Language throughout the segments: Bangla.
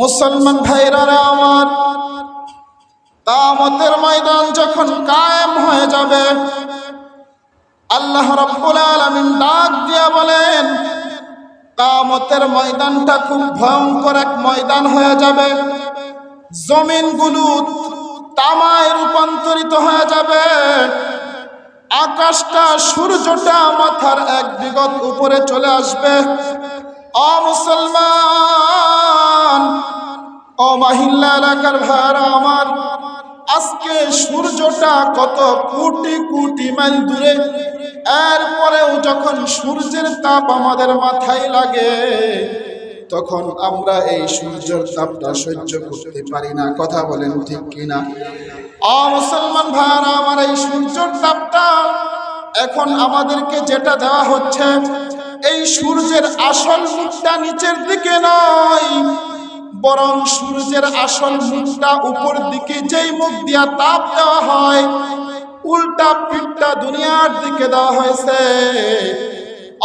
মুসলমান ভাইরা আমার কামতের ময়দান যখন কায়েম হয়ে যাবে, আল্লাহ রব্বুল আলামিন ডাক দিয়া বলেন কামতের ময়দানটা খুব ভয়ঙ্কর এক ময়দান হয়ে যাবে। জমিনগুলো তামায় রূপান্তরিত হয়ে যাবে। আকাশটা সূর্যটা মাথার এক বিগত উপরে চলে আসবে। অ এলাকার ভাইরা আমার। আজকে সূর্যটা কত কোটি কোটি মাইল দূরে। এরপরেও যখন সূর্যের তাপ আমাদের মাথায় লাগে, তখন আমরা এই সূর্যের তাপটা সহ্য করতে পারি না। কথা বলেন ঠিক কিনা? অ মুসলমান ভাইরা আমার এই সূর্যের তাপটা এখন আমাদেরকে যেটা দেওয়া হচ্ছে, এই সূর্যের আসল মুখটা নিচের দিকে নয় বরং সূর্যের আসল মুখটা উপর দিকে যেই মুখ দিয়া তাপ দেওয়া হয়, উল্টা পিঠটা দুনিয়ার দিকে দেওয়া হয়েছে।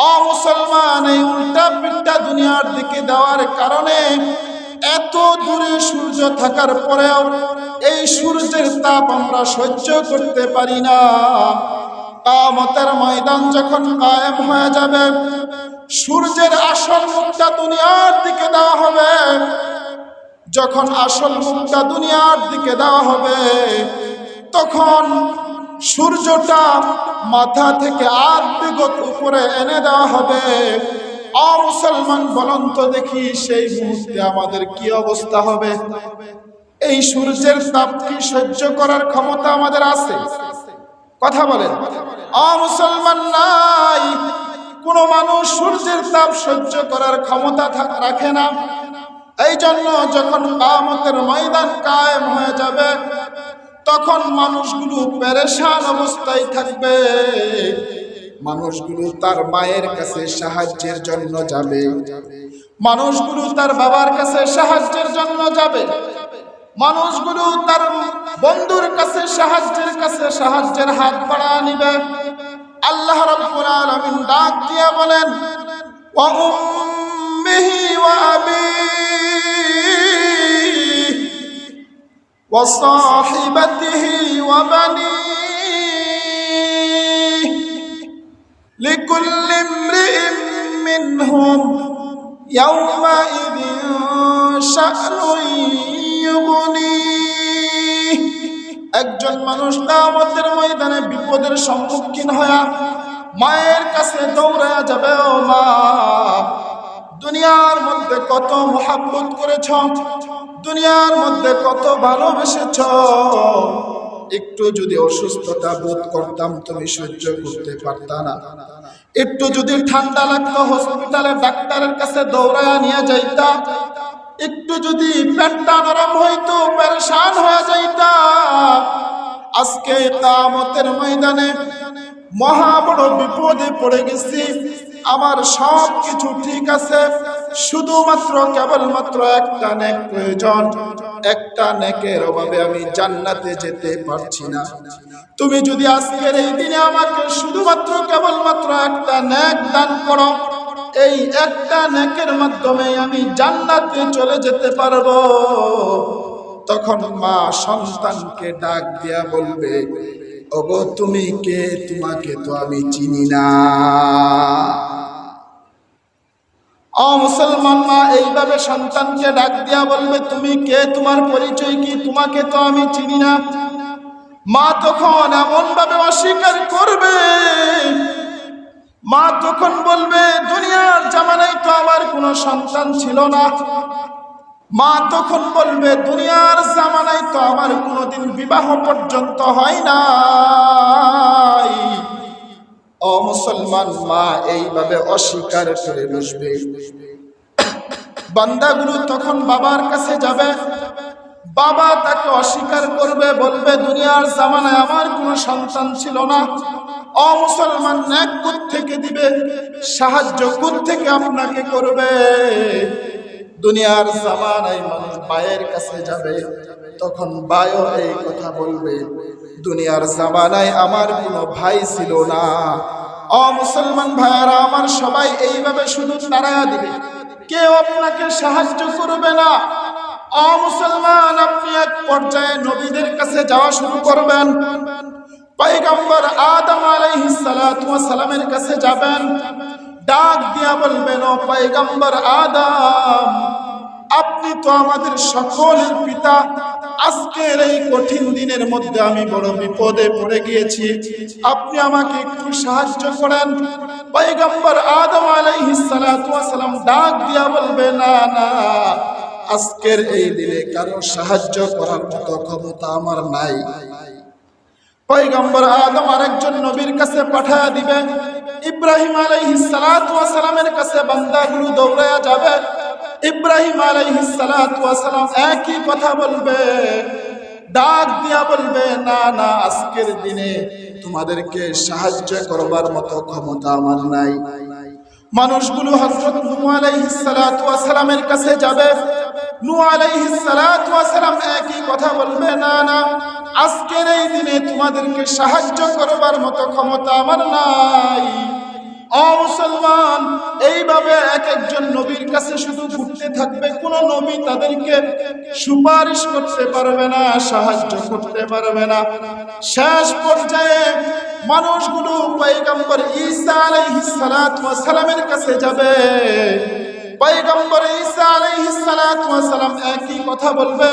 অ মুসলমান, এই উল্টা পিঠটা দুনিয়ার দিকে দেওয়ার কারণে এত দূরে সূর্য থাকার পরেও এই সূর্যের তাপ আমরা সহ্য করতে পারি না। কামতের ময়দান যখন কায়েম হয়ে যাবে, সূর্যের আসল মুখটা দুনিয়ার দিকে দেওয়া হবে। যখন আসল মুখটা দুনিয়ার দিকে দেওয়া হবে, তখন সূর্যটা মাথা থেকে আর বিগত উপরে এনে দেওয়া হবে। অ মুসলমান, বলন তো দেখি সেই মুহূর্তে আমাদের কি অবস্থা হবে? এই সূর্যের তাপ কি সহ্য করার ক্ষমতা আমাদের আছে? কথা বলেন। অ মুসলমান নাই, কোন মানুষ সূর্যের তাপ সহ্য করার ক্ষমতা রাখে না। এই জন্য যখন কামতের ময়দান কায়েম হয়ে যাবে, তখন মানুষগুলো পেরেশান অবস্থায় থাকবে। মানুষগুলো তার মায়ের কাছে সাহায্যের জন্য যাবে। মানুষগুলো তার বাবার কাছে সাহায্যের জন্য যাবে। মানুষগুলো তার বন্ধুর কাছে সাহায্যের কাছে সাহায্যের হাত বাড়া নিবে। আল্লাহ রাব্বুল আলামিন ডাক দিয়ে বলেন, ওয়া আবিহি ওয়া সাহিবাতিহি ওয়া বানিহি লিকুল্লি ইমরিইম মিনহুম ইয়াওমাইযিন শা'নুন ইউগনিহি একজন মানুষ কামতের ময়দানে বিপদের সম্মুখীন হয়া মায়ের কাছে দৌড়ায়া যাবে, ও মা। দুনিয়ার মধ্যে কত মোহাব্বত করেছ? দুনিয়ার মধ্যে কত ভালোবেসেছ? একটু যদি অসুস্থতা বোধ করতাম, তুমি সহ্য করতে পারতা না। একটু যদি ঠান্ডা লাগতো হসপিটালে ডাক্তারের কাছে দৌড়ায়া নিয়ে যাইতা। একটু যদি পেটটা নরম হইতো, পেরেশান হয়ে যাইতা। আজকে কামতের ময়দানে মহা বড় বিপদে পড়ে গেছি। আমার সব কিছু ঠিক আছে। শুধুমাত্র কেবলমাত্র একটা নেক প্রয়োজন। একটা নেকের অভাবে আমি জান্নাতে যেতে পারছি না। তুমি যদি আজকের এই দিনে আমাকে শুধুমাত্র কেবলমাত্র একটা নেক দান করো, এই একটা নেকের মাধ্যমে আমি জান্নাতে চলে যেতে পারব। তখন মা সন্তানকে ডাক দিয়া বলবে, ওগো, তুমি কে? তোমাকে তো আমি চিনি না। অ মুসলমান মা, এইভাবে সন্তানকে ডাক দিয়া বলবে, তুমি কে? তোমার পরিচয় কি? তোমাকে তো আমি চিনি না। মা তখন এমন ভাবে অস্বীকার করবে। মা তখন বলবে, দুনিয়ার জামানায় তো আমার কোনো সন্তান ছিল না। মা তখন বলবে, দুনিয়ার জামানায় তো আমার কোনোদিন বিবাহ পর্যন্ত হয় নাই। ও মুসলমান মা এইভাবে অস্বীকার করে বসবে। বান্দাগুলো তখন বাবার কাছে যাবে। বাবা তাকে অস্বীকার করবে, বলবে, দুনিয়ার জামানায় আমার কোনো সন্তান ছিল না। অমুসলমান মুসলমান, ন্যাক থেকে দিবে? সাহায্য থেকে আপনাকে করবে? দুনিয়ার জামানায় মানুষ বায়ের কাছে যাবে, তখন বায়ও এই কথা বলবে, দুনিয়ার জামানায় আমার কোনো ভাই ছিল না। অ মুসলমান ভাইয়ারা, আমার সবাই এইভাবে শুধু তারা দিবে। কেউ আপনাকে সাহায্য করবে না। অ মুসলমান, আপনি এক পর্যায়ে নবীদের কাছে যাওয়া শুরু করবেন। পাইগম্বর আদম আলাইহিস সালামের কাছে যাবেন। ডাক দিয়া বলবেন, ও আদম, আপনি তো আমাদের সকলের পিতা। আজকের এই কঠিন দিনের মধ্যে আমি বড় বিপদে পড়ে গিয়েছি। আপনি আমাকে একটু সাহায্য করেন। পয়গম্বর আদম আলাইহিস সালাতু ওয়াস সালাম ডাক দিয়া বলবে, না না, আজকের এই দিনে কারও সাহায্য করার মতো ক্ষমতা আমার নাই। পয়গম্বর আদম আরেকজন নবীর কাছে পাঠায়া দিবে ইব্রাহিম আলাইহিস সালাতু ওয়াস সালামের কাছে বান্দাগুলো দৌড়ায়া যাবে। ইব্রাহিম আলাইহিস সালাতু ওয়াস সালাম একই কথা বলবে। ডাক দিয়া বলবে, না না, আজকের দিনে তোমাদেরকে সাহায্য করবার মতো ক্ষমতা আমার নাই। মানুষগুলো হযরত নূহ আলাইহিস সালাতু ওয়াস সালামের কাছে যাবে। ওয়াস সালাম একই কথা বলবে, না না আজকের এই দিনে তোমাদেরকে সাহায্য করবার মতো ক্ষমতা আমার নাই। মুসলমান, এইভাবে এক একজন নবীর কাছে শুধু ঘুরতে থাকবে, কোন নবী তাদেরকে সুপারিশ করতে পারবে না, সাহায্য করতে পারবে না। শেষ পর্যায়ে মানুষগুলো পয়গম্বর ঈসা আলাইহিস সালাতু ওয়াস সালামের কাছে যাবে। পয়গম্বর ঈসা আলাইহিস সালাতু ওয়াস সালাম একই কথা বলবে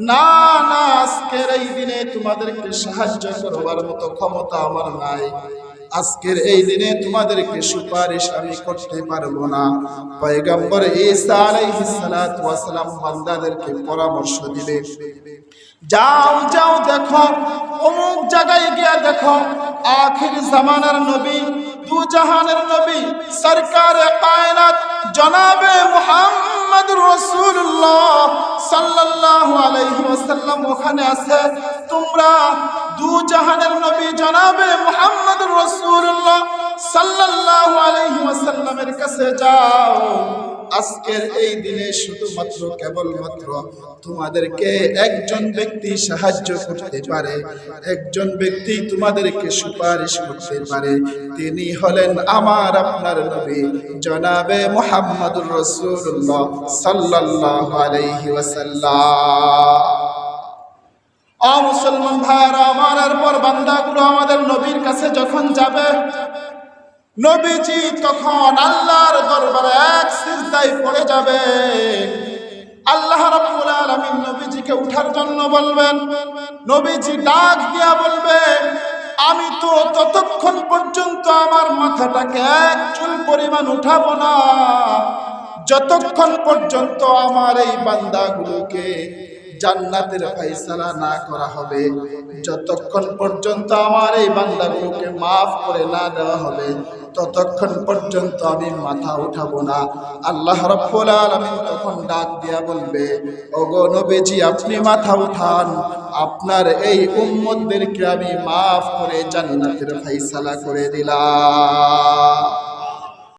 না না, আজকের এই দিনে তোমাদেরকে সাহায্য করবার মতো ক্ষমতা আমার নাই। আজকের এই দিনে তোমাদেরকে সুপারিশ আমি করতে পারব না। পয়গম্বর ঈসা পরামর্শ দিবে। যাও যাও, দেখো, অমুক জায়গায় গিয়া দেখো, আখির জামানার নবী দু জাহানের নবী সরকার কায়নাত, জনাবে মুহাম্মদ রাসূলুল্লাহ সাল্লাল্লাহু আলাইহি ওয়াসাল্লাম ওখানে আছে। তোমরা দু জাহানের নবী জনাবে মোহাম্মদুর রাসূলুল্লাহ সাল্লাল্লাহু আলাইহি ওয়াসাল্লামের কাছে যাও। আজকের এই দিনে শুধুমাত্র, কেবলমাত্র তোমাদেরকে একজন ব্যক্তি সাহায্য করতে পারে, একজন ব্যক্তি তোমাদেরকে সুপারিশ করতে পারে। তিনি হলেন আমার, আপনার নবী, জনাবে মোহাম্মদুর রসুল্লাহ সাল্লাল্লাহু আলাইহি ওয়াসাল্লাম। মুসলমান ভাইরা, আমার পর বান্দাগুলো আমাদের নবীর কাছে যখন যাবে নবীজি তখন আল্লাহর দরবারে এক সিজদায় পড়ে যাবে। আল্লাহ রাব্বুল আলামিন নবীজিকে উঠার জন্য বলবেন, নবীজি ডাক দিয়া বলবে আমি তো ততক্ষণ পর্যন্ত আমার মাথাটাকে এক চুল পরিমাণ উঠাবো না। যতক্ষণ পর্যন্ত আমার এই বান্দাগুলোকে জান্নাতের ফাইসালা না করা হবে। যতক্ষণ পর্যন্ত আমার এই বান্দাগুলোকে মাফ করে না দেওয়া হবে, ততক্ষণ পর্যন্ত আমি মাথা উঠাবো না। আল্লাহ রাব্বুল আলামিন তখন ডাক দিয়া বলবে, ওগো নবীজি, আপনি মাথা উঠান। আপনার এই উম্মতদেরকে আমি মাফ করে জান্নাতের ফাইসালা করে দিলাম।